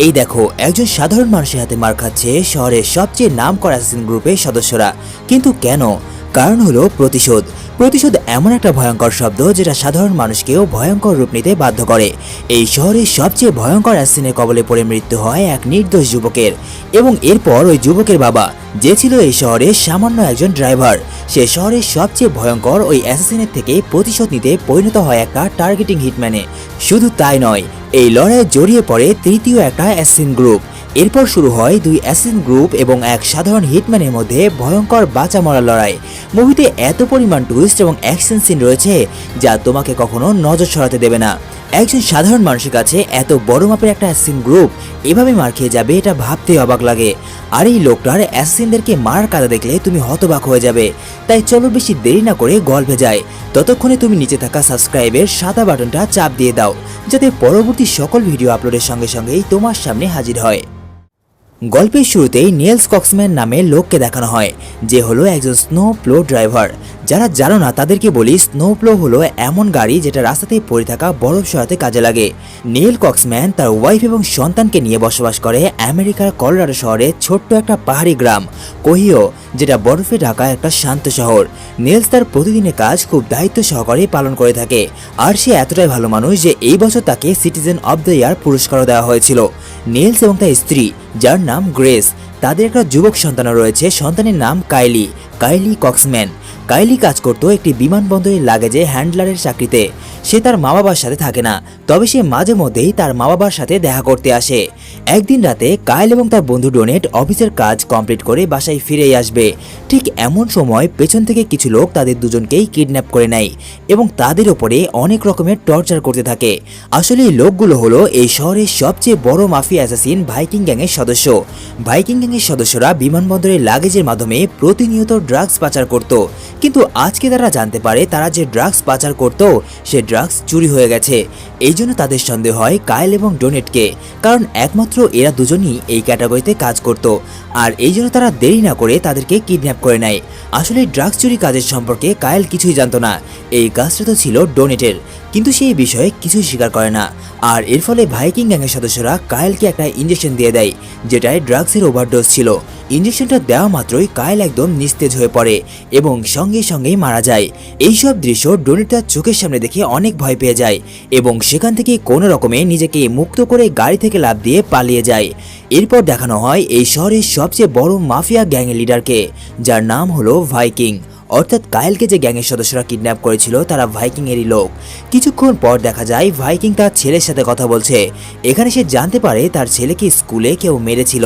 এই দেখো, একজন সাধারণ মানুষের হাতে মার খাচ্ছে শহরের সবচেয়ে নাম করা গ্রুপের সদস্যরা। কিন্তু কেন? কারণ হলো প্রতিশোধ। প্রতিশোধ এমন একটা ভয়ঙ্কর শব্দ যেটা সাধারণ মানুষকেও ভয়ঙ্কর রূপ নিতে বাধ্য করে। এই শহরের সবচেয়ে ভয়ঙ্কর অ্যাসিনের কবলে পড়ে মৃত্যু হয় এক নির্দোষ যুবকের এবং এরপর ওই যুবকের বাবা, যে ছিল এই শহরের সামান্য একজন ড্রাইভার। সে শহরের সবচেয়ে ভয়ঙ্কর ওই অ্যাসাসিনের থেকে প্রতিশোধ নিতে পরিণত হয় একটা টার্গেটিং হিটম্যানে। শুধু তাই নয়, এই লড়াইয়ে জড়িয়ে পড়ে তৃতীয় একটা অ্যাসিন গ্রুপ। এরপর শুরু হয় দুই অ্যাসিন গ্রুপ এবং এক সাধারণ হিটম্যানের মধ্যে ভয়ঙ্কর বাঁচা মরা লড়াই। মুভিতে এত পরিমাণ টুইস্ট এবং অ্যাকশন সিন রয়েছে যা তোমাকে কখনো নজর সরাতে দেবে না। একজন সাধারণ মানুষের কাছে এত বড় মাপের একটা অ্যাসিন গ্রুপ এভাবে মার খেয়ে যাবে এটা ভাবতে অবাক লাগে। আর এই লোকটার অ্যাসিনদেরকে মারার কাদা দেখলে তুমি হতবাক হয়ে যাবে। তাই চলো বেশি দেরি না করে গল্পে যায় ততক্ষণে তুমি নিচে থাকা সাবস্ক্রাইবের সাদা বাটনটা চাপ দিয়ে দাও, যাতে পরবর্তী সকল ভিডিও আপলোডের সঙ্গে সঙ্গেই তোমার সামনে হাজির হয়। গল্পের শুরুতেই নিয়েলস কক্সম্যান নামে লোককে দেখানো হয় যে হলো একজন স্নো প্লো ড্রাইভার। যারা জানো না, তাদেরকে বলি স্নো প্লো হলো এমন গাড়ি যেটা রাস্তাতে পড়ে থাকা বরফ সরাতে কাজে লাগে। নীল কক্সম্যান তার ওয়াইফ এবং সন্তানকে নিয়ে বসবাস করে আমেরিকার কলরাডো শহরে ছোট্ট একটা পাহাড়ি গ্রাম, কোহিও, যেটা বরফে ঢাকা একটা শান্ত শহর। নেলস তার প্রতিদিনের কাজ খুব দায়িত্ব সহকারে পালন করে থাকে, আর সে এতটাই ভালো মানুষ যে এই বছর তাকে সিটিজেন অব দ্য ইয়ার পুরস্কারও দেওয়া হয়েছিল। নেলস এবং তার স্ত্রী, যার নাম গ্রেস, তাদের একটা যুবক সন্তানও রয়েছে, সন্তানের নাম কাইলি কাইলি কক্সম্যান। কাইলি কাজ করত একটি বিমানবন্দরের লাগেজে হ্যান্ডলারের চাকরিতে। সে তার মা বাবার সাথে থাকে না। তবে সে মাঝে মধ্যেই তার মা বাবার সাথে দেখা করতে আসে। একদিন রাতে কাইল এবং তার বন্ধু ডোনেট অফিসের কাজ কমপ্লিট করে বাসায় ফিরেই আসবে। ঠিক এমন সময় পেছন থেকে কিছু লোক তাদের দুজনকেই কিডন্যাপ করে নেয় এবং তাদের ওপরে অনেক রকমের টর্চার করতে থাকে। আসলে এই লোকগুলো হলো এই শহরের সবচেয়ে বড় মাফিয়া অ্যাসাসিন ভাইকিং গ্যাংয়ের সদস্য। ভাইকিং গ্যাংয়ের সদস্যরা বিমানবন্দরের লাগেজের মাধ্যমে প্রতিনিয়ত ড্রাগস পাচার করত। কিন্তু আজকে তারা জানতে পারে তারা যে ড্রাগস পাচার করত, সে ড্রাগস চুরি হয়ে গেছে। এই জন্য তাদের সন্দেহ হয় কায়েল এবং ডোনেটকে কারণ একমাত্র এরা দুজনই এই ক্যাটাগরিতে কাজ করত। আর এই জন্য তারা দেরি না করে তাদেরকে কিডন্যাপ করে নেয়। আসলে ড্রাগস চুরি কাজের সম্পর্কে কায়েল কিছুই জানতো না। এই কাজটা তো ছিল ডোনেটের কিন্তু সেই বিষয়ে কিছুই স্বীকার করে না। আর এর ফলে ভাইকিং গ্যাংয়ের সদস্যরা কায়েলকে একটা ইঞ্জেকশন দিয়ে দেয়, যেটায় ড্রাগসের ওভারডোজ ছিল। ইঞ্জেকশনটা দেওয়া মাত্রই কায়েল একদম নিস্তেজ হয়ে পড়ে এবং সঙ্গে সঙ্গেই মারা যায়। এইসব দৃশ্য ডোনি তার চোখের সামনে দেখে অনেক ভয় পেয়ে যায় এবং সেখান থেকে কোনো রকমে নিজেকে মুক্ত করে গাড়ি থেকে লাভ দিয়ে পালিয়ে যায়। এরপর দেখানো হয় এই শহরের সবচেয়ে বড় মাফিয়া গ্যাং লিডারকে, যার নাম হলো ভাইকিং। অর্থাৎ কায়েলকে যে গ্যাংয়ের সদস্যরা কিডন্যাপ করেছিল, তারা ভাইকিং এরই লোক। কিছুক্ষণ পর দেখা যায়, ভাইকিং তার ছেলের সাথে কথা বলছে। এখানে সে জানতে পারে তার ছেলেকে স্কুলে কেউ মেরেছিল,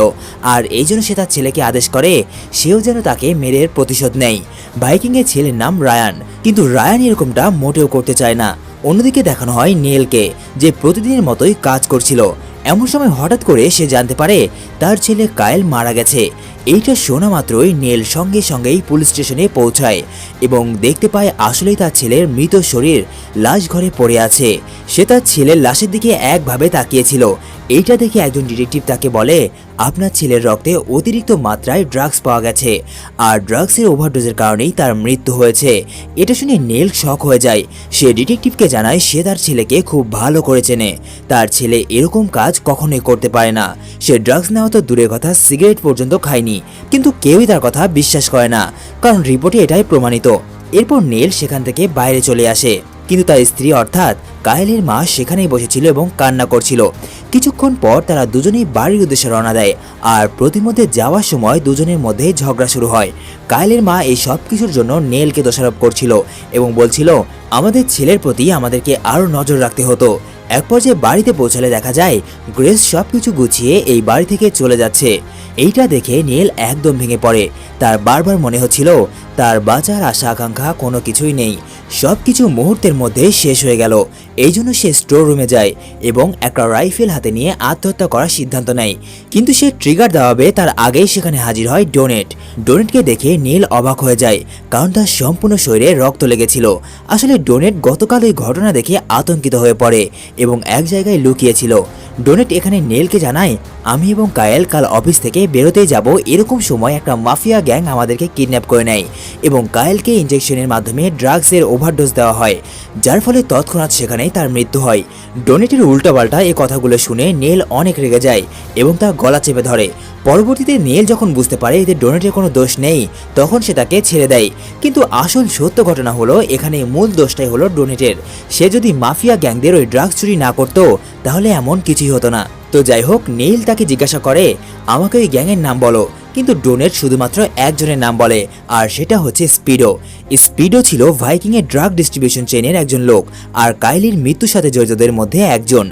আর এই জন্য সে তার ছেলেকে আদেশ করে, সেও যেন তাকে মেরে প্রতিশোধ নেয়। ভাইকিং এর ছেলের নাম রায়ান, কিন্তু রায়ান এরকমটা মোটেও করতে চায় না। অন্যদিকে দেখানো হয় নেলকে যে প্রতিদিনের মতোই কাজ করছিল। এমন সময় হঠাৎ করে সে জানতে পারে তার ছেলে কায়েল মারা গেছে। এইটা শোনা মাত্রই নেল সঙ্গে সঙ্গেই পুলিশ স্টেশনে পৌঁছায় এবং দেখতে পায় আসলেই তার ছেলের মৃত শরীর লাশ ঘরে পড়ে আছে। সে তার ছেলের লাশের দিকে একভাবে তাকিয়েছিল। এইটা দেখে একজন ডিটেকটিভ তাকে বলে আপনার ছেলের রক্তে অতিরিক্ত মাত্রায় ড্রাগস পাওয়া গেছে। আর ড্রাগসের ওভারডোজের কারণেই তার মৃত্যু হয়েছে। এটা শুনে নেল শক হয়ে যায়। সে ডিটেকটিভকে জানায় সে তার ছেলেকে খুব ভালো করে চেনে। তার ছেলে এরকম কাজ কখনোই করতে পারে না। সে ড্রাগস নেওয়া তো দূরের কথা সিগারেট পর্যন্ত খায়নি। কিন্তু কেউই তার কথা বিশ্বাস করে না। কারণ রিপোর্টে এটাই প্রমাণিত। এরপর নেল সেখান থেকে বাইরে চলে আসে। কিন্তু তার স্ত্রী অর্থাৎ কায়েলের মা সেখানেই বসেছিল এবং কান্না করছিল। কিছুক্ষণ পর তারা দুজনেই বাড়ির উদ্দেশ্যে রওনা দেয় আর প্রতিমধ্যে যাওয়ার সময় দুজনের মধ্যে ঝগড়া শুরু হয়। কায়েলের মা এই সব কিছুর জন্য নেলকে দোষারোপ করছিল এবং বলছিল, আমাদের ছেলের প্রতি আমাদেরকে আরও নজর রাখতে হতো। এক পর্যায়ে বাড়িতে পৌঁছালে দেখা যায়, গ্রেস সবকিছু গুছিয়ে এই বাড়ি থেকে চলে যাচ্ছে। এইটা দেখে নীল একদম ভেঙে পড়ে। তার বারবার মনে হচ্ছিল, তার বাঁচার আশা আকাঙ্ক্ষা কোনো কিছুই নেই। সব কিছু মুহূর্তের মধ্যে শেষ হয়ে গেল। এই জন্য সে স্টোর রুমে যায় এবং একটা রাইফেল হাতে নিয়ে আত্মহত্যা করার সিদ্ধান্ত নেয়। কিন্তু সে ট্রিগার দেওয়াবে, তার আগেই সেখানে হাজির হয় ডোনেট। ডোনেটকে দেখে নীল অবাক হয়ে যায়, কারণ তার সম্পূর্ণ শরীরে রক্ত লেগেছিল। আসলে ডোনেট গতকাল ওই ঘটনা দেখে আতঙ্কিত হয়ে পড়ে এবং এক জায়গায় লুকিয়েছিল। ডোনেট এখানে নেলকে জানায়, আমি এবং কায়েল কাল অফিস থেকে বেরোতে যাব। এরকম সময় একটা মাফিয়া গ্যাং আমাদেরকে কিডন্যাপ করে নেয় এবং কায়েলকে ইঞ্জেকশনের মাধ্যমে ড্রাগসের ওভারডোজ দেওয়া হয়, যার ফলে তৎক্ষণাৎ সেখানেই তার মৃত্যু হয়। ডোনেটের উল্টাপাল্টা এই কথাগুলো শুনে নেল অনেক রেগে যায় এবং তার গলা চেপে ধরে। পরবর্তীতে নেল যখন বুঝতে পারে এতে ডোনেটের কোনো দোষ নেই, তখন সে তাকে ছেড়ে দেয়। কিন্তু আসল সত্য ঘটনা হলো, এখানে মূল দোষটাই হলো ডোনেটের। সে যদি মাফিয়া গ্যাংদের ওই ড্রাগস চুরি না করতো, তাহলে এমন কিছুই হতো না। তো যাই হোক, নীল তাকে জিজ্ঞাসা করে, আমাকে ওই গ্যাংয়ের নাম বলো। কিন্তু ডোনেট শুধুমাত্র একজনের নাম বলে, আর সেটা হচ্ছে স্পিডো। স্পিডো ছিল ভাইকিংয়ের ড্রাগ ডিস্ট্রিবিউশন চেনের একজন লোক, আর কাইলির মৃত্যুর সাথে জড়িতদের মধ্যে একজন।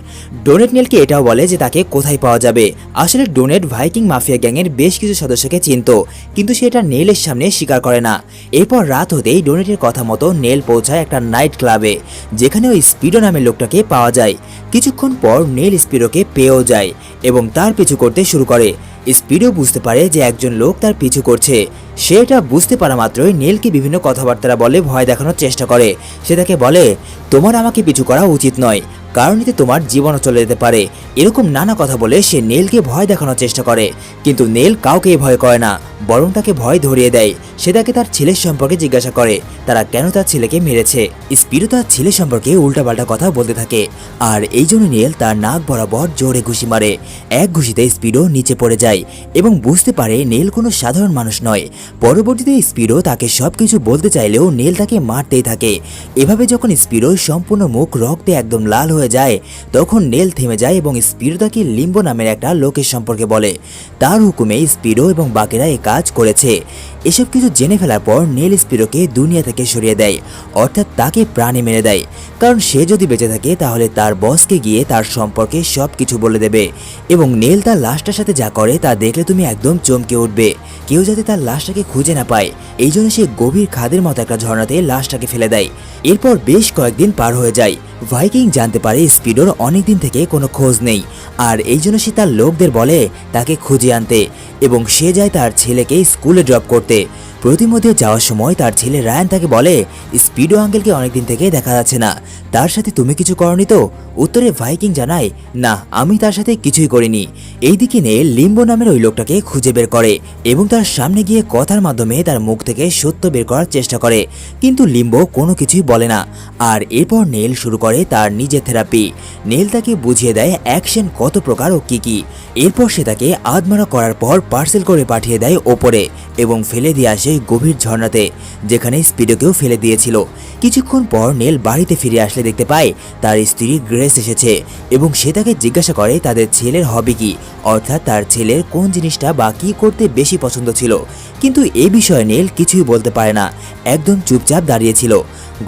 ডোনেট নেলকে এটাও বলে যে তাকে কোথায় পাওয়া যাবে। আসলে ডোনেট ভাইকিং মাফিয়া গ্যাংয়ের বেশ কিছু সদস্যকে চিনত, কিন্তু সেটা নেলের সামনে স্বীকার করে না। এরপর রাত হতেই ডোনেটের কথা মতো নেল পৌঁছায় একটা নাইট ক্লাবে, যেখানে ওই স্পিডো নামের লোকটাকে পাওয়া যায়। কিছুক্ষণ পর নেল স্পিডোকে পেয়েও যায়, এবং তার পিছু করতে শুরু করে। স্পিডও বুঝতে পারে যে একজন লোক তার পিছু করছে। সে এটা বুঝতে পারা মাত্রই নীলকে বিভিন্ন কথাবার্তা বলে ভয় দেখানোর চেষ্টা করে। সে তাকে বলে, তোমার আমাকে পিছু করা উচিত নয়। কারণ এতে তোমার জীবনও চলে যেতে পারে। এরকম নানা কথা বলে সে নেলকে ভয় দেখানোর চেষ্টা করে। কিন্তু নেল কাউকে ভয় করে না, বরং তাকে ভয় ধরিয়ে দেয়। সে তাকে তার ছেলের সম্পর্কে জিজ্ঞাসা করে, তারা কেন তার ছেলেকে মেরেছে? স্পিরো তার ছেলে সম্পর্কে উল্টাপাল্টা কথা বলতে থাকে। আর এই জন্য নেল তার নাক বরাবর জোরে ঘুষি মারে। এক ঘুষিতে স্পিডো নিচে পড়ে যায় এবং বুঝতে পারে নেল কোনো সাধারণ মানুষ নয়। পরবর্তীতে স্পিডো তাকে সবকিছু বলতে চাইলেও নেল তাকে মারতেই থাকে। এভাবে যখন স্পিডো সম্পূর্ণ মুখ রক্তে একদম লাল হয়ে যায়। তখন নেল থেমে যায় এবং স্পিডো তাকে লিম্বো নামের একটা লোকের সম্পর্কে বলে। তার হুকুমে স্পিডো এবং বাকিরা এই কাজ করেছে। এসব কিছু জেনে ফেলার পর নেল স্পিরোকে দুনিয়া থেকে সরিয়ে দেয়, অর্থাৎ তাকে প্রাণে মেরে দেয়। কারণ সে যদি বেঁচে থাকে, তাহলে তার বসকে গিয়ে তার সম্পর্কে সব কিছু বলে দেবে এবং নেল তার লাশটার সাথে যা করে তা দেখলে তুমি একদম চমকে উঠবে। কেউ যাতে তার লাশটাকে খুঁজে না পায়, এই জন্য সে গভীর খাদের মতো একটা ঝর্ণাতে লাশটাকে ফেলে দেয়। এরপর বেশ কয়েকদিন পার হয়ে যায়। ভাইকিং জানতে পারে স্পিডোর অনেকদিন থেকে কোনো খোঁজ নেই, আর এই জন্য সে তার লোকদের বলে তাকে খুঁজে আনতে, এবং সে যায় তার ছেলেকে স্কুলে ড্রপ করতে। প্রতিমধ্যে যাওয়ার সময় তার ছেলে রায়ান তাকে বলে, স্পিডো আঙ্কেলকে অনেকদিন থেকে দেখা যাচ্ছে না। তার সাথে তুমি কিছু করনি তো? উত্তরে ভাইকিং জানায়, না, আমি তার সাথে কিছুই করিনি। এইদিকে নিয়ে লিম্বো নামের ওই লোকটাকে খুঁজে বের করে এবং তার সামনে গিয়ে কথার মাধ্যমে তার মুখ থেকে সত্য বের করার চেষ্টা করে। কিন্তু লিম্বো কোনো কিছুই বলে না। আর এরপর নেল শুরু করে তার নিজের থেরাপি। নেল তাকে বুঝিয়ে দেয় অ্যাকশন কত প্রকার ও কি কি। এরপর সে তাকে আধমারা করার পর পার্সেল করে পাঠিয়ে দেয় ওপরে এবং ফেলে দিয়ে আসে গভীর ঝর্ণাতে যেখানে স্পিডোকেও ফেলে দিয়েছিল। কিছুক্ষণ পর নেল বাড়িতে ফিরে আসলে দেখতে পায়, তার স্ত্রী গ্রেস এসেছে এবং সে তাকে জিজ্ঞাসা করে তাদের ছেলের হবি কি, অর্থাৎ তার ছেলের কোন জিনিসটা বা কী করতে বেশি পছন্দ ছিল। কিন্তু এ বিষয়ে নেল কিছুই বলতে পারে না, একদম চুপচাপ দাঁড়িয়েছিল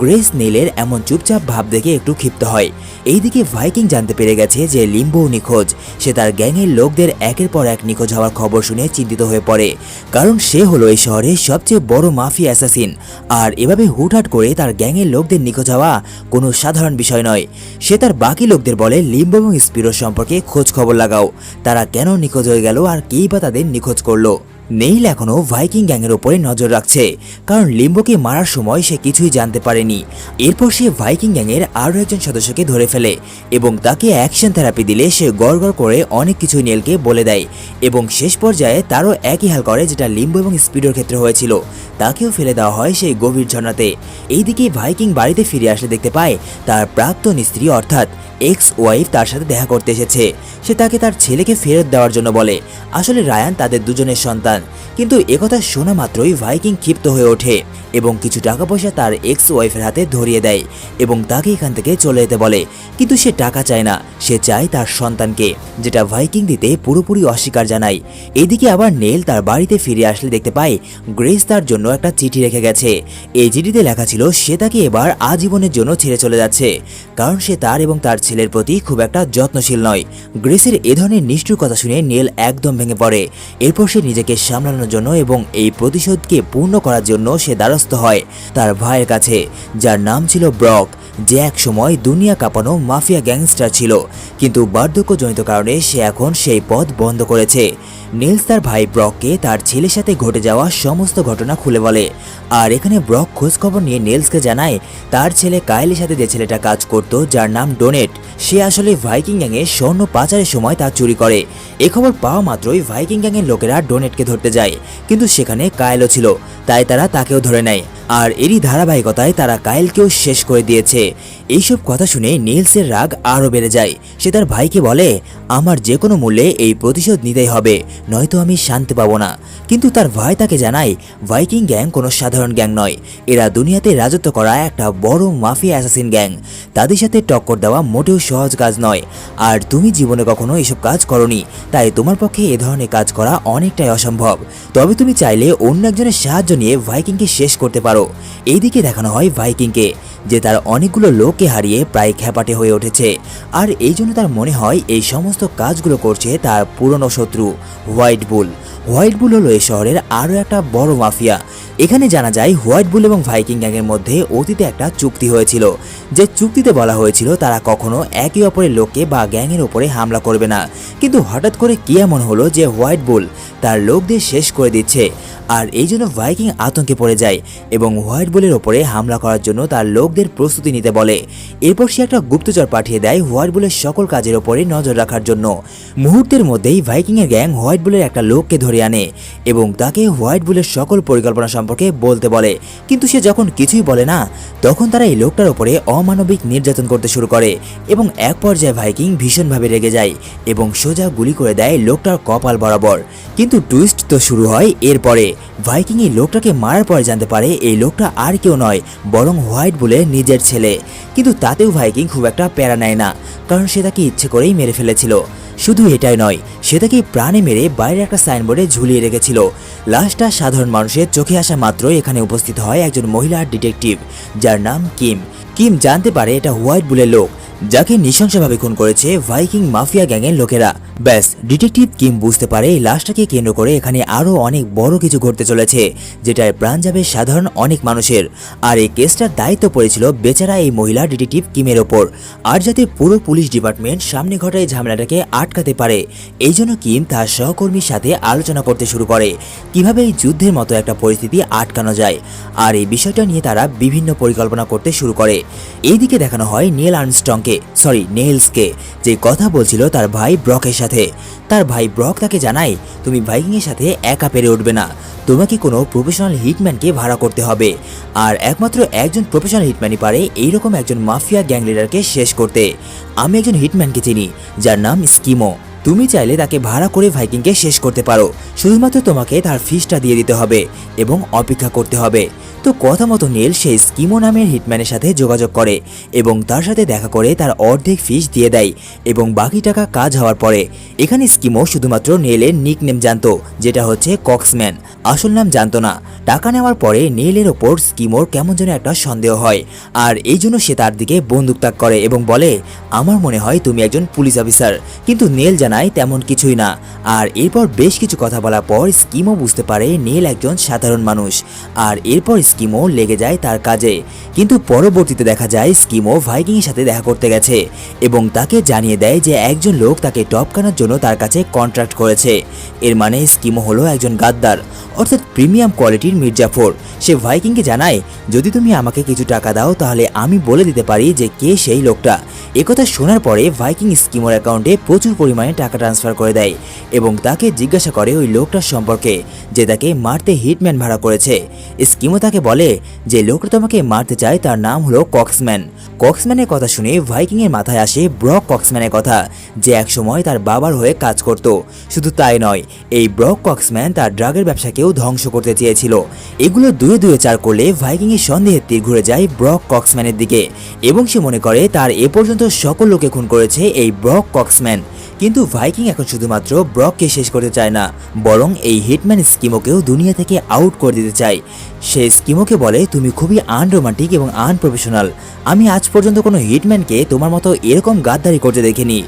গ্রেস নীলের এমন চুপচাপ ভাব দেখে একটু ক্ষিপ্ত হয়। এইদিকে ভাইকিং জানতে পেরে গেছে যে লিম্বো নিখোঁজ। সে তার গ্যাংয়ের লোকদের একের পর এক নিখোঁজ হওয়ার খবর শুনে চিন্তিত হয়ে পড়ে। কারণ সে হলো এই শহরের সবচেয়ে বড় মাফি অ্যাসাসিন। আর এভাবে হুটহাট করে তার গ্যাংয়ের লোকদের নিখোঁজ হওয়া কোনো সাধারণ বিষয় নয়। সে তার বাকি লোকদের বলে, লিম্বো এবং স্পিরো সম্পর্কে খোঁজ খবর লাগাও। তারা কেন নিখোঁজ হয়ে গেল আর কেই বা তাদের নিখোঁজ করল? নেইল এখনও ভাইকিং গ্যাংয়ের ওপরে নজর রাখছে, কারণ লিম্বোকে মারার সময় সে কিছুই জানতে পারেনি। এরপর সে ভাইকিং গ্যাংয়ের আরও একজন সদস্যকে ধরে ফেলে এবং তাকে অ্যাকশন থেরাপি দিলে সে গড় করে অনেক কিছু নেলকে বলে দেয় এবং শেষ পর্যায়ে তারও একই হাল করে যেটা লিম্বো এবং স্পিডোর ক্ষেত্রে হয়েছিল। তাকেও ফেলে দেওয়া হয় সেই গভীর ঝর্ণাতে। এইদিকে ভাইকিং বাড়িতে ফিরে আসলে দেখতে পায়, তার প্রাক্তন স্ত্রী অর্থাৎ এক্স ওয়াইফ তার সাথে দেখা করতে এসেছে। সে তাকে তার ছেলেকে ফেরত দেওয়ার জন্য বলে। আসলে রায়ান তাদের দুজনের সন্তান। কিন্তু একথা শোনা মাত্রই ভাইকিং ক্ষিপ্ত হয়ে ওঠে এবং কিছু টাকা পয়সা তার এক্স ওয়াইফের হাতে ধরিয়ে দেয় এবং তাকে এখান থেকে চলে যেতে বলে। কিন্তু সে টাকা চায় না, সে চায় তার সন্তানকে, যেটা ভাইকিং দিতে পুরোপুরি অস্বীকার জানায়। এদিকে আবার নেল তার বাড়িতে ফিরে আসলে দেখতে পায়, গ্রেস তার জন্য একটা চিঠি রেখে গেছে। এই চিঠিতে লেখা ছিল, সে তাকে এবার আজীবনের জন্য ছেড়ে চলে যাচ্ছে। কারণ সে তার এবং তার ছেলের প্রতি খুব একটা যত্নশীল নয়। গ্রেসের এ ধরনের নিষ্ঠুর কথা শুনে নেল একদম ভেঙে পড়ে। এরপর সে নিজেকে সামলানোর জন্য এবং এই প্রতিশোধকে পূর্ণ করার জন্য সে দ্বারস্থ হয়। তার ভাইয়ের কাছে, যার নাম ছিল ব্রক, যে এক সময় দুনিয়া কাঁপানো মাফিয়া গ্যাংস্টার ছিল, কিন্তু বার্ধক্যজনিত কারণে সে এখন সেই পথ বন্ধ করেছে। নীলস তার ভাই ব্রককে তার ছেলের সাথে ঘটে যাওয়া সমস্ত ঘটনা খুলে বলে। আর এখানে ব্রক খোঁজখবর নিয়ে নেলসকে জানায়, তার ছেলে কায়েলের সাথে যে ছেলেটা কাজ করত, যার নাম ডোনেট, সে আসলে ভাইকিং গ্যাংয়ের স্বর্ণ পাচারের সময় তা চুরি করে। এ খবর পাওয়া মাত্রই ভাইকিং গ্যাংয়ের লোকেরা ডোনেটকে ধরতে যায়। কিন্তু সেখানে কায়েলও ছিল তাই তারা তাকেও ধরে নেয়। আর এরই ধারাবাহিকতায় তারা কায়েলকেও শেষ করে দিয়েছে। এইসব কথা শুনে নীলসের রাগ আরও বেড়ে যায়। সে তার ভাইকে বলে, আমার যে কোনো মূল্যে এই প্রতিশোধ নিতেই হবে, নয়তো আমি শান্তি পাবো না। কিন্তু তার ভাই তাকে জানায়, ভাইকিং গ্যাং কোনো সাধারণ গ্যাং নয়। এরা দুনিয়াতে রাজত্ব করা একটা বড় মাফিয়া অ্যাসাসিন গ্যাং। তাদের সাথে টক্কর দেওয়া মোটেও সহজ কাজ নয়। আর তুমি জীবনে কখনো এসব কাজ করনি, তাই তোমার পক্ষে এ ধরনের কাজ করা অনেকটাই অসম্ভব। তবে তুমি চাইলে অন্য একজনের সাহায্য নিয়ে ভাইকিংকে শেষ করতে পারো। এইদিকে দেখানো হয় ভাইকিংকে, যে তার অনেকগুলো লোককে হারিয়ে প্রায় খ্যাপাটে হয়ে উঠেছে। আর এই জন্য তার মনে হয় এই সমস্ত কাজগুলো করছে তার পুরনো শত্রু, হোয়াইট বুল। হোয়াইট বুল হলো এই শহরের আরও একটা বড় মাফিয়া এখানে জানা যায়, হোয়াইট বুল এবং ভাইকিং গ্যাংয়ের মধ্যে অতীতে একটা চুক্তি হয়েছিল। যে চুক্তিতে বলা হয়েছিল, তারা কখনো একে অপরের লোককে বা গ্যাংয়ের ওপরে হামলা করবে না। কিন্তু হঠাৎ করে কি এমন হলো যে হোয়াইট বুল তার লোকদের শেষ করে দিচ্ছে, আর এই জন্য ভাইকিং আতঙ্কে পড়ে যায় এবং হোয়াইট বুলের ওপরে হামলা করার জন্য তার লোকদের প্রস্তুতি নিতে বলে। এরপর সে একটা গুপ্তচর পাঠিয়ে দেয় হোয়াইট বুলের সকল কাজের ওপরে নজর রাখার জন্য। মুহূর্তের মধ্যেই ভাইকিংয়ের গ্যাং হোয়াইট বুলের একটা লোককে ধরে আনে এবং তাকে হোয়াইট বুলের সকল পরিকল্পনা সম্পর্কে বলতে বলে। কিন্তু সে যখন কিছুই বলে না, তখন তারা এই লোকটার ওপরে অমানবিক নির্যাতন করতে শুরু করে এবং এক পর্যায়ে ভাইকিং ভীষণভাবে রেগে যায় এবং সোজা গুলি করে দেয় লোকটার কপাল বরাবর। কিন্তু টুইস্ট তো শুরু হয় এরপরে। ভাইকিং এই লোকটাকে মারার পরে জানতে পারে এই লোকটা আর কেউ নয়, বরং হোয়াইট বলে নিজের ছেলে। কিন্তু তাতেও ভাইকিং খুব একটা প্যারা নেয় না, কারণ সে তাকে ইচ্ছে করেই মেরে ফেলেছিল। শুধু এটাই নয়, সে তাকে প্রাণে মেরে বাইরে একটা সাইনবোর্ডে ঝুলিয়ে রেখেছিল। লাশটা সাধারণ মানুষের চোখে আসা মাত্র এখানে উপস্থিত হয় একজন মহিলার ডিটেকটিভ, যার নাম কিম। কিম জানতে পারে এটা হোয়াইট বুলের লোক। যাকে নৃশংসভাবে খুন করেছে ভাইকিং মাফিয়া গ্যাংয়ের লোকেরা। ব্যাস, ডিটেকটিভ কিম বুঝতে পারে এই লাশটাকে কেন্দ্র করে এখানে আরও অনেক বড় কিছু ঘটতে চলেছে, যেটায় প্রাণ যাবে সাধারণ অনেক মানুষের। আর এই কেসটার দায়িত্ব পড়েছিল বেচারা এই মহিলা ডিটেকটিভ কিমের ওপর। আর যাতে পুরো পুলিশ ডিপার্টমেন্ট সামনে ঘটা এই ঝামেলাটাকে আটকাতে পারে, এই জন্য কিম তার সহকর্মীর সাথে আলোচনা করতে শুরু করে, কীভাবে এই যুদ্ধের মতো একটা পরিস্থিতি আটকানো যায়। আর এই বিষয়টা নিয়ে তারা বিভিন্ন পরিকল্পনা করতে শুরু করে। এইদিকে দেখানো হয় নীল আর্মস্টংকে সরি নেলসকে যে কথা বলছিল তার ভাই ব্রকের সাথে। তার ভাই ব্রক তাকে জানায়, তুমি ভাইকিংয়ের সাথে একা পেরে উঠবে না। তোমাকে কোনো প্রফেশনাল হিটম্যানকে ভাড়া করতে হবে। আর একমাত্র একজন প্রফেশনাল হিটম্যানই পারে এইরকম একজন মাফিয়া গ্যাং লিডারকে শেষ করতে। আমি একজন হিটম্যানকে চিনি, যার নাম স্কিমো। তুমি চাইলে তাকে ভাড়া করে ভাইকিংকে শেষ করতে পারো। শুধুমাত্র তোমাকে তার ফিসটা দিয়ে দিতে হবে এবং অপেক্ষা করতে হবে। তো কথা মতো নীল সেই স্কিমো নামের হিটম্যানের সাথে যোগাযোগ করে এবং তার সাথে দেখা করে তার অর্ধেক ফিস দিয়ে দেয় এবং বাকি টাকা কাজ হওয়ার পরে এখানে স্কিমো শুধুমাত্র নীলের নিক নেম জানতো, যেটা হচ্ছে কক্সম্যান। আসল নাম জানতো না। টাকা নেওয়ার পরে নীলের ওপর স্কিমোর কেমন যেন একটা সন্দেহ হয়। আর এই জন্য সে তার দিকে বন্দুক তাক করে এবং বলে, আমার মনে হয় তুমি একজন পুলিশ অফিসার। কিন্তু নীল জানায় তেমন কিছুই না। আর এরপর বেশ কিছু কথা বলার পর স্কিমও বুঝতে পারে নীল একজন সাধারণ মানুষ। আর এরপর স্কিমও লেগে যায় তার কাজে। কিন্তু পরবর্তীতে দেখা যায় স্কিমও ভাইকিংয়ের সাথে দেখা করতে গেছে এবং তাকে জানিয়ে দেয় যে একজন লোক তাকে টপ টপকানোর জন্য তার কাছে কন্ট্রাক্ট করেছে। এর মানে স্কিমও হলো একজন গাদ্দার। অর্থাৎ প্রিমিয়াম কোয়ালিটির মির্জাফর। সে ভাইকিংকে জানায়, যদি তুমি আমাকে কিছু টাকা দাও তাহলে আমি বলে দিতে পারি যে কে সেই লোকটা। একথা শোনার পরে ভাইকিং স্কিমোর অ্যাকাউন্টে প্রচুর পরিমাণে টাকা ট্রান্সফার করে দেয় এবং তাকে জিজ্ঞাসা করে ওই লোকটার সম্পর্কে যে তাকে মারতে হিটম্যান ভাড়া করেছে। স্কিমও তাকে বলে যে লোকটা তোমাকে মারতে চায় তার নাম হলো কক্সম্যান কক্সম্যানের কথা শুনে ভাইকিংয়ের মাথায় আসে ব্রক কক্সম্যানের কথা, যে একসময় তার বাবার হয়ে কাজ করত। শুধু তাই নয়, এই ব্রক কক্সম্যান তার ড্রাগের ব্যবসাকেও ধ্বংস করতে চেয়েছিল। এগুলো দুয়ে দুয়ে চার করলে ভাইকিংয়ের সন্দেহের তীর ঘুরে যায় ব্রক কক্সম্যানের দিকে এবং সে মনে করে তার এ পর্যন্ত সকল লোকে খুন করেছে এই ব্রক কক্সম্যান কিন্তু ভাইকিং এখন শুধুমাত্র ব্রককে শেষ করতে চায় না, বরং এই হিটম্যান স্কিমোকেও দুনিয়া থেকে আউট করে দিতে চায়। সে স্কিমোকে বলে, তুমি খুবই আনরোমান্টিক এবং আনপ্রফেশনাল আমি আজ পর্যন্ত কোনো হিটম্যানকে তোমার মতো এরকম গাদ্দারি করতে দেখিনি।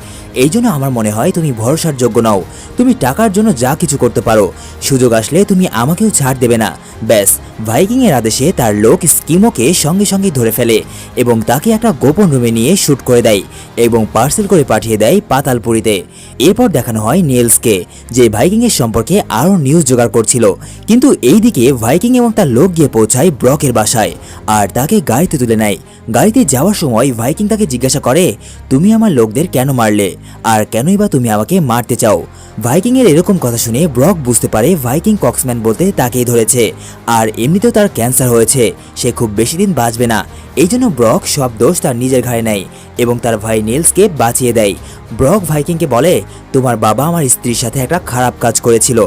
এই জন্য আমার মনে হয় তুমি ভরসার যোগ্য নাও। তুমি টাকার জন্য যা কিছু করতে পারো। সুযোগ আসলে তুমি আমাকেও ছাড় দেবে না। ব্যাস ভাইকিংয়ের আদেশে তার লোক স্কিমোকে সঙ্গে সঙ্গে ধরে ফেলে এবং তাকে একটা গোপন রুমে নিয়ে শ্যুট করে দেয় এবং পার্সেল করে পাঠিয়ে দেয় পাতালপুরিতে। এরপর দেখানো হয় নেলসকে, যে ভাইকিংয়ের সম্পর্কে আরও নিউজ জোগাড় করছিল। কিন্তু এইদিকে ভাইকিং এবং তার লোক গিয়ে পৌঁছায় ব্রকের বাসায়, আর তাকে গাড়িতে তুলে নেয়। গাড়িতে যাওয়ার সময় ভাইকিং তাকে জিজ্ঞাসা করে, তুমি আমার লোকদের কেন মারলে? আর কেনই বা তুমি আমাকে মারতে চাও? ভাইকিং এর এরকম কথা শুনে ব্রক বুঝতে পারে ভাইকিং কক্সম্যান বলতে তাকেই ধরেছে। আর এমনিতেও তার ক্যান্সার হয়েছে, সে খুব বেশি দিন বাঁচবে না। এই জন্য ব্রক সব দোষ তার নিজের ঘাড়ে নেয় এবং তার ভাই নিলসকে বাঁচিয়ে দেয়। ব্রক ভাইকিংকে বলে, তোমার বাবা আমার স্ত্রীর সাথে একটা খারাপ কাজ করেছিল,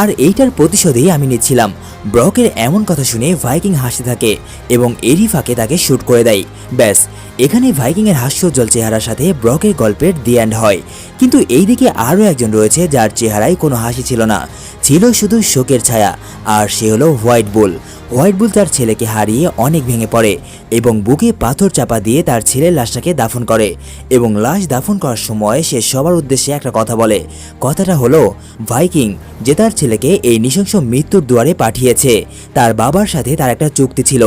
আর এইটার প্রতিশোধেই আমি নিচ্ছিলাম। ব্রকের এমন কথা শুনে ভাইকিং হাসতে থাকে এবং এরই ফাঁকে তাকে শ্যুট করে দেয়। ব্যাস এখানে ভাইকিংয়ের হাস্যোজ্জ্বল চেহারার সাথে ব্রকের গল্পের দি অ্যান্ড হয়। কিন্তু এইদিকে আরও একজন রয়েছে যার চেহারায় কোনো হাসি ছিল না। ছিল শুধু শোকের ছায়া, আর সে হলো হোয়াইট বুল। হোয়াইট বুল তার ছেলেকে হারিয়ে অনেক ভেঙে পড়ে এবং বুকে পাথর চাপা দিয়ে তার ছেলের লাশটাকে দাফন করে এবং লাশ দাফন করার সময় সে সবার উদ্দেশ্যে একটা কথা বলে। কথাটা হলো, ভাইকিং, যে তার ছেলেকে এই নৃশংস মৃত্যুর দুয়ারে পাঠিয়েছে, তার বাবার সাথে তার একটা চুক্তি ছিল।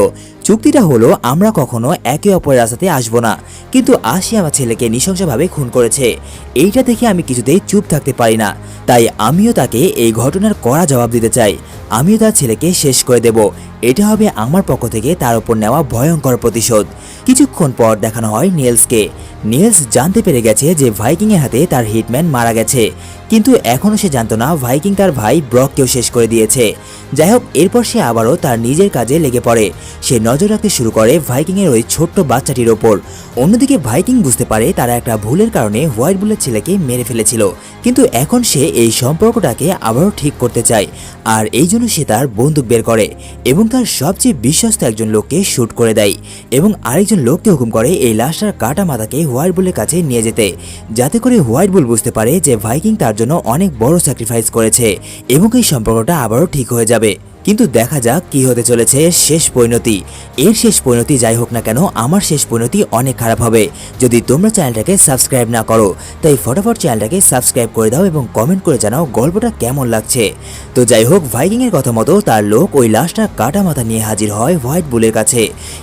চুক্তিটা হলো, আমরা কখনো একে অপরের রাস্তাতে আসব না। কিন্তু আসি আমার ছেলেকে নৃশংসভাবে খুন করেছে। এইটা দেখে আমি কিছুতেই চুপ থাকতে পারি না। তাই আমিও তাকে এই ঘটনার কড়া জবাব দিতে চাই। আমিও তার ছেলেকে শেষ করে দেব। এটা হবে আমার পক্ষ থেকে তার উপর নেওয়া ভয়ঙ্কর প্রতিশোধ। কিছুক্ষণ পর দেখানো হয় নিয়েলসকে নিয়েলস জানতে পেরে গেছে যে ভাইকিংয়ের হাতে তার হিটম্যান মারা গেছে। কিন্তু এখনও সে জানতো না ভাইকিং তার ভাই ব্রককেও শেষ করে দিয়েছে। যাই হোক এরপর সে আবারও তার নিজের কাজে লেগে পড়ে। সে নজর রাখতে শুরু করে ভাইকিংয়ের ওই ছোট্ট বাচ্চাটির ওপর। অন্যদিকে ভাইকিং বুঝতে পারে তারা একটা ভুলের কারণে হোয়াইট বুলের ছেলেকে মেরে ফেলেছিল। কিন্তু এখন সে এই সম্পর্কটাকে আবারও ঠিক করতে চায়। আর এই জন্য সে তার বন্দুক বের করে। এবং তার সবচেয়ে বিশ্বস্ত একজন লোককে শ্যুট করে দেয় এবং আরেকজন লোককে হুকুম করে এই লাশটার কাটা মাথাকে হোয়াইট বুলের কাছে নিয়ে যেতে, যাতে করে হোয়াইট বুল বুঝতে পারে যে ভাইকিং তার জন্য অনেক বড় স্যাক্রিফাইস করেছে এবং এই সম্পর্কটা আবারও ঠিক হয়ে যাবে। কিন্তু দেখা যাক কি হতে চলেছে শেষ পরিণতি। এর শেষ পরিণতি যাই হোক না কেন, আমার শেষ পরিণতি অনেক খারাপ হবে। যদি তোমরা চ্যানেলটাকে সাবস্ক্রাইব না করো, তাই ফটাফট চ্যানেলটাকে সাবস্ক্রাইব করে দাও এবং কমেন্ট করে জানাও গল্পটা কেমন লাগছে। তো যাই হোক, ভাইকিংয়ের কথা মতো তার লোক ওই লাশটা কাটা মাথা নিয়ে হাজির হয় হোয়াইট বুলের কাছে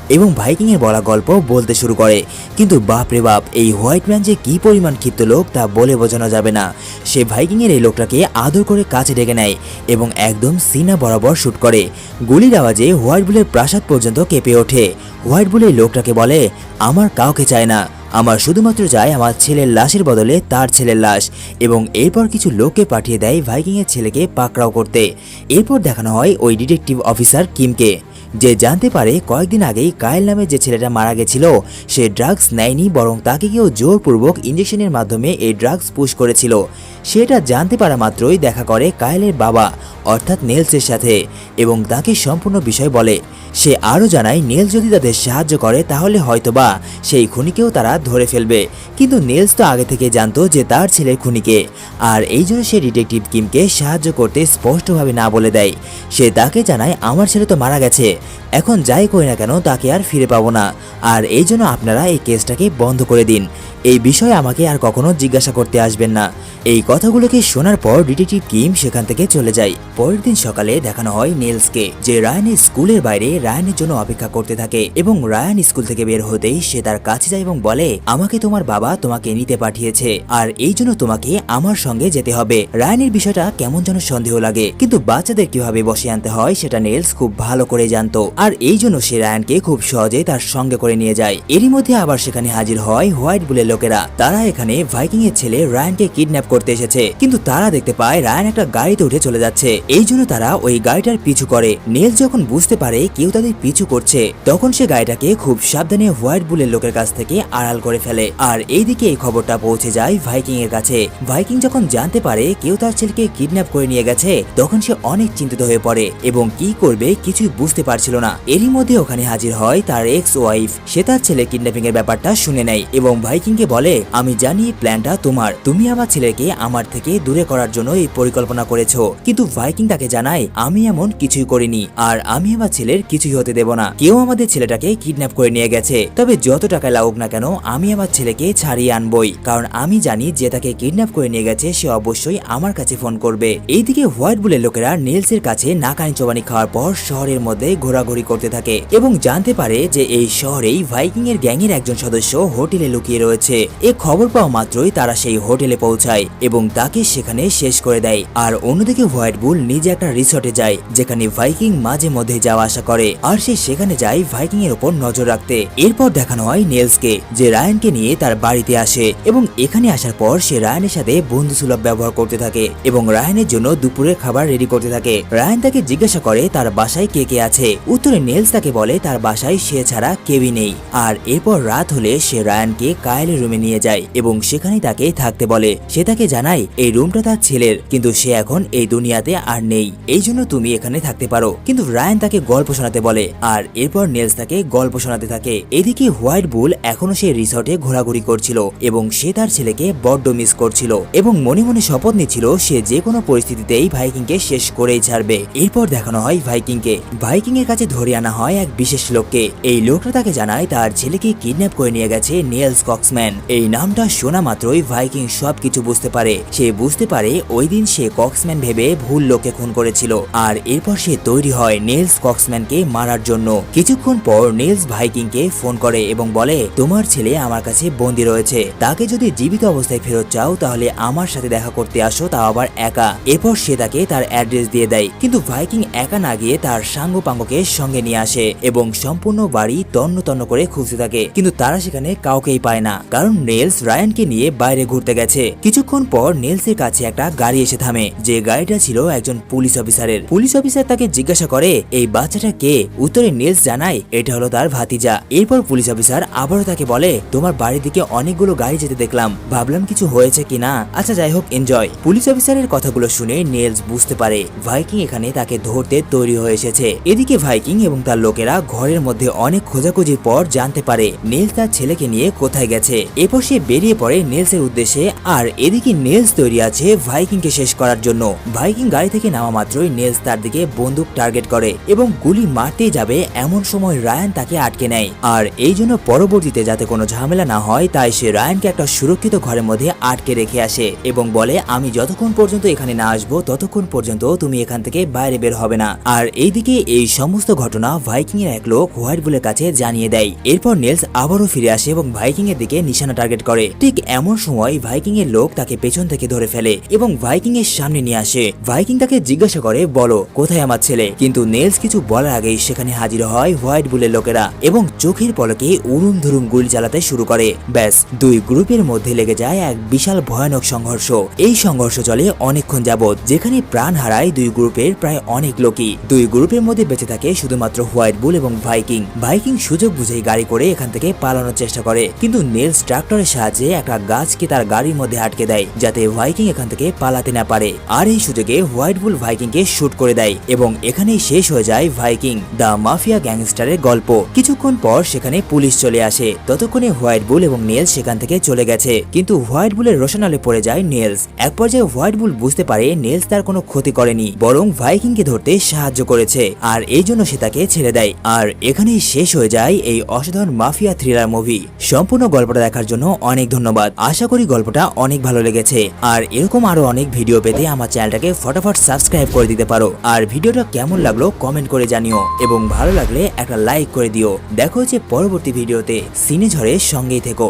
এবং ভাইকিংয়ের বলা গল্প বলতে শুরু করে। কিন্তু বাপ রে বাপ, এই হোয়াইট ম্যান যে কি পরিমাণ ক্ষিপ্ত লোক তা বলে বোঝানো যাবে না। সে ভাইকিংয়ের এই লোকটাকে আদর করে কাছে ডেকে নেয় এবং একদম সিনা বরাবর শুট করে। গুলির আওয়াজে হোয়াইট বুলের প্রাসাদ পর্যন্ত কেঁপে ওঠে। হোয়াইট বুলের লোকটাকে বলে, আমার কাউকে চায় না। আমার শুধুমাত্র চাই আমার ছেলের লাশের বদলে তার ছেলের লাশ। এবং এরপর কিছু লোককে পাঠিয়ে দেয় ভাইকিংয়ের ছেলেকে পাকড়াও করতে। এরপর দেখানো হয় ওই ডিটেকটিভ অফিসার কিমকে। যে জানতে পারে কয়েকদিন আগেই কায়েল নামে যে ছেলেটা মারা গেছিল, সে ড্রাগস নেয়নি, বরং তাকে কেউ জোরপূর্বক ইঞ্জেকশনের মাধ্যমে এই ড্রাগস পুশ করেছিল। সেটা জানতে পারা মাত্রই দেখা করে কায়েলের বাবা, অর্থাৎ নেলসের সাথে, এবং তাকে সম্পূর্ণ বিষয় বলে। সে আরও জানায়, নেলস যদি তাদের সাহায্য করে, তাহলে হয়তোবা সেই খুনিকেও তারা ধরে ফেলবে। কিন্তু নেলস তো আগে থেকে জানতো যে তার ছেলের খুনিকে। আর এই জন্য সে ডিটেকটিভ কিমকে সাহায্য করতে স্পষ্টভাবে না বলে দেয়। সে তাকে জানায়, আমার ছেলে তো মারা গেছে। এখন যাই করি না কেন, তাকে আর ফিরে পাবো না। আর এই জন্য আপনারা এই কেসটাকে বন্ধ করে দিন। এই বিষয়ে আমাকে আর কখনো জিজ্ঞাসা করতে আসবেন না। এই কথাগুলোকে শোনার পর ডিটেকটিভ কিম সেখান থেকে চলে যায়। পরের দিন সকালে দেখানো হয় নেলসকে, যে রায়ানের স্কুলের বাইরে রায়ানের জন্য অপেক্ষা করতে থাকে এবং রায়ান স্কুল থেকে বের হতেই সে তার কাছে যায় এবং বলে, আমাকে তোমার বাবা তোমাকে নিতে পাঠিয়েছে, আর এই জন্য তোমাকে আমার সঙ্গে যেতে হবে। রায়ানের বিষয়টা কেমন যেন সন্দেহ লাগে, কিন্তু বাচ্চাদের কীভাবে বসে আনতে হয় সেটা নেলস খুব ভালো করে জানতো আর এই জন্য সে রায়ানকে খুব সহজে তার সঙ্গে করে নিয়ে যায়। এরই মধ্যে আবার সেখানে হাজির হয় হোয়াইট বুলের লোকেরা। তারা এখানে ভাইকিং এর ছেলে রায়ানকে কিডন্যাপ করতে এসেছে। কিন্তু তারা দেখতে পায় রায়ান একটা গাড়িতে উঠে চলে যাচ্ছে। এই জন্য তারা ওই গাড়িটার পিছু করে। নেল যখন বুঝতে পারে কেউ তাদের পিছু করছে, তখন সে গাড়িটাকে খুব সাবধানে হোয়াইট বুলের লোকের কাছ থেকে আড়াল করে ফেলে। আর এইদিকে এই খবরটা পৌঁছে যায় ভাইকিং এর কাছে। ভাইকিং যখন জানতে পারে কেউ তার ছেলেকে কিডন্যাপ করে নিয়ে গেছে, তখন সে অনেক চিন্তিত হয়ে পড়ে এবং কি করবে কিছুই বুঝতে পারে পারছিল না। এরই মধ্যে ওখানে হাজির হয় তার এক্স ওয়াইফ সে তার ছেলে কিডন্যাপিং এর ব্যাপারটা শুনে নেয় এবং ভাইকিংকে বলে, আমি জানি প্ল্যানটা তোমার। তুমি আমার ছেলেকে আমার থেকে দূরে করার জন্য এই পরিকল্পনা করেছ। কিন্তু ভাইকিং তাকে জানায়, আমি এমন কিছুই করিনি আর আমি আমার ছেলের কিছুই হতে দেব না। কেউ আমাদের ছেলেটাকে কিডন্যাপ করে নিয়ে গেছে। তবে যত টাকা লাগুক না কেন, আমি আমার ছেলেকে ছাড়িয়ে আনবই। কারণ আমি জানি যে তাকে কিডন্যাপ করে নিয়ে গেছে, সে অবশ্যই আমার কাছে ফোন করবে। এইদিকে হোয়াইট বুলের লোকেরা নেলসের কাছে নাকানি চবানি খাওয়ার পর শহরের মধ্যে ঘোরাঘুরি করতে থাকে এবং জানতে পারে যে এই শহরেই ভাইকিং এর গ্যাংয়ের একজন সদস্য হোটেলে লুকিয়ে রয়েছে। এ খবর পাওয়া মাত্রই তারা সেই হোটেলে পৌঁছায় এবং তাকে সেখানে শেষ করে দেয়। আর অন্যদিকে হোয়াইট বুল নিজে একটা রিসর্টে যায়, যেখানে ভাইকিং মাঝে মধ্যে যাওয়া আসা করে। আর সে সেখানে যায় ভাইকিং এর উপর নজর রাখতে। এরপর দেখানো হয় নেলসকে, যে রায়ানকে নিয়ে তার বাড়িতে আসে এবং এখানে আসার পর সে রায়ানের সাথে বন্ধু সুলভ ব্যবহার করতে থাকে এবং রায়ানের জন্য দুপুরের খাবার রেডি করতে থাকে। রায়ান তাকে জিজ্ঞাসা করে তার বাসায় কে কে আছে। উত্তরে নেলস তাকে বলে, তার বাসায় সে ছাড়া কেউই নেই। আর এরপর রাত হলে সে রায়ানকে কায়েলের রুমে নিয়ে যায় এবং সেখানেই তাকে থাকতে বলে। সে তাকে জানায়, এই রুমটা তার ছেলের, কিন্তু সে এখন এই দুনিয়াতে আর নেই। এই জন্য তুমি এখানে থাকতে পারো। কিন্তু রায়ান তাকে গল্প শোনাতে বলে, আর এরপর নেলস তাকে গল্প শোনাতে থাকে। এদিকে হোয়াইট বুল এখনও সে রিসর্টে ঘোরাঘুরি করছিল এবং সে তার ছেলেকে বড্ড মিস করছিল। এবং মনে মনে শপথ নিচ্ছিল, সে যে কোনো পরিস্থিতিতেই ভাইকিংকে শেষ করেই ছাড়বে। এরপর দেখানো হয় ভাইকিংকে। ভাইকিং এর কাছে ধরে আনা হয় এক বিশেষ লোককে। এই লোকটা তাকে জানায় তার ছেলেকে কিডন্যাপ করে নিয়ে গেছে নেলস কক্সম্যান। এই নামটা শোনা মাত্রই ভাইকিং সবকিছু বুঝতে পারে। সে বুঝতে পারে ওই দিন সে কক্সম্যান ভেবে ভুল লোককে খুন করেছিল আর এরপর সে তৈরি হয় নেলস কক্সম্যানকে মারার জন্য। কিছুক্ষণ পর নেলস ভাইকিংকে ফোন করে এবং বলে, তোমার ছেলে আমার কাছে বন্দি রয়েছে। তাকে যদি জীবিত অবস্থায় ফেরত চাও, তাহলে আমার সাথে দেখা করতে আসো, তাও আবার একা। এরপর সে তাকে তার অ্যাড্রেস দিয়ে দেয়। কিন্তু ভাইকিং একা না গিয়ে তার সাঙ্গ পাঙ্গকে সঙ্গে নিয়ে আসে এবং সম্পূর্ণ বাড়ি তন্ন তন্ন করে খুঁজতে থাকে। কিন্তু তারা সেখানে কাউকেই পায় না, কারণ নেলস রায়ানকে নিয়ে বাইরে ঘুরতে গেছে। কিছুক্ষণ পর নেলসের কাছে একটা গাড়ি এসে থামে। যে গাড়িটা ছিল একজন পুলিশ অফিসারের। পুলিশ অফিসার তাকে জিজ্ঞাসা করে, এই বাচ্চাটা কে? উত্তরে নেলস জানায়, এটা হলো তার ভাতিজা। এরপর পুলিশ অফিসার আবারও তাকে বলে, তোমার বাড়ির দিকে অনেকগুলো গাড়ি যেতে দেখলাম। ভাবলাম কিছু হয়েছে কিনা আচ্ছা যাই হোক এনজয় পুলিশ অফিসারের কথাগুলো শুনে নেলস বুঝতে পারে, ভাইকিং এখানে তাকে ধরতে তৈরি হয়ে এসেছে। এদিকে ভাইকিং এবং তার লোকেরা ঘরের মধ্যে অনেক খোঁজাখুঁজির পর জানতে পারে নেলস তার ছেলেকে নিয়ে কোথায় গেছে। এরপর সে বেরিয়ে পড়ে নেলসের উদ্দেশ্যে আর এদিকে নেলস তৈরি আছে ভাইকিংকে শেষ করার জন্য। ভাইকিং গাড়ি থেকে নামা মাত্রই নেলস তার দিকে বন্দুক টার্গেট করে এবং গুলি মারতেই যাবে এমন সময় রায়ান তাকে আটকে নেয়। আর এই জন্য পরবর্তীতে যাতে কোনো ঝামেলা না হয়, তাই সে রায়ানকে একটা সুরক্ষিত ঘরের মধ্যে আটকে রেখে আসে এবং বলে, আমি যতক্ষণ পর্যন্ত এখানে না আসব, ততক্ষণ পর্যন্ত তুমি এখান থেকে বাইরে বের হবে না। আর এইদিকে এই সমস্ত ঘটনা ভাইকিং এর এক লোক হোয়াইট বুলের কাছে জানিয়ে দেয়। এরপর নেলস আবারও ফিরে আসে এবং ভাইকিং এর দিকে নিশানা টার্গেট করে। ঠিক এমন সময় ভাইকিং এর লোক তাকে পেছন থেকে ধরে ফেলে এবং ভাইকিং এর সামনে নিয়ে আসে। ভাইকিং তাকে জিজ্ঞাসা করে, বলো, কোথায় আমার ছেলে? কিন্তু নেলস কিছু বলার আগেই সেখানে হাজির হয় হোয়াইট বুলের লোকেরা এবং চোখের পলকে উড়ুম ধুরুম গুলি চালাতে শুরু করে। ব্যাস, দুই গ্রুপের মধ্যে লেগে যায় এক বিশাল ভয়ানক সংঘর্ষ। এই সংঘর্ষ চলে অনেকক্ষণ যাবৎ, যেখানে প্রাণ হারায় দুই গ্রুপের প্রায় অনেক লোকই। দুই গ্রুপের মধ্যে বেঁচে থাকে শুধুমাত্র হোয়াইট বুল এবং ভাইকিং। ভাইকিং সুযোগ বুঝেই গাড়ি করে এখান থেকে পালানোর চেষ্টা করে। কিন্তু নেলস ট্রাক্টরের সাহায্যে একটা গাছকে তার গাড়ির মধ্যে আটকে দেয়, যাতে ভাইকিং এখান থেকে পালাতে না পারে। আর এই সুযোগে হোয়াইট বুল ভাইকিংকে শুট করে দেয় এবং এখানেই শেষ হয়ে যায় ভাইকিং, দ্য মাফিয়া গ্যাংস্টারের গল্প। কিছুক্ষণ পর সেখানে পুলিশ চলে আসে। ততক্ষণে হোয়াইট বুল এবং নেলস সেখান থেকে চলে গেছে। কিন্তু হোয়াইট বুলের রোশনালে পড়ে যায় নেলস। এক পর্যায়ে হোয়াইট বুল বুঝতে পারে নেলস তার কোনো ক্ষতি করেনি, বরং ভাইকিংকে ধরতে সাহায্য করেছে। আর এই জন্য সে তাকে ছেড়ে দেয়। আর এখানেই শেষ হয়ে যায় এই অসাধারণ মাফিয়া থ্রিলার মুভি সম্পূর্ণ গল্পটা দেখার জন্য অনেক ধন্যবাদ। আশা করি গল্পটা অনেক ভালো লেগেছে। আর এরকম আরও অনেক ভিডিও পেতে আমার চ্যানেলটাকে ফটাফট সাবস্ক্রাইব করে দিতে পারো। আর ভিডিওটা কেমন লাগল কমেন্ট করে জানিও। এবং ভালো লাগলে একটা লাইক করে দিও। দেখো হচ্ছে পরবর্তী ভিডিওতে সিনে ঝড়ের সঙ্গেই থেকো।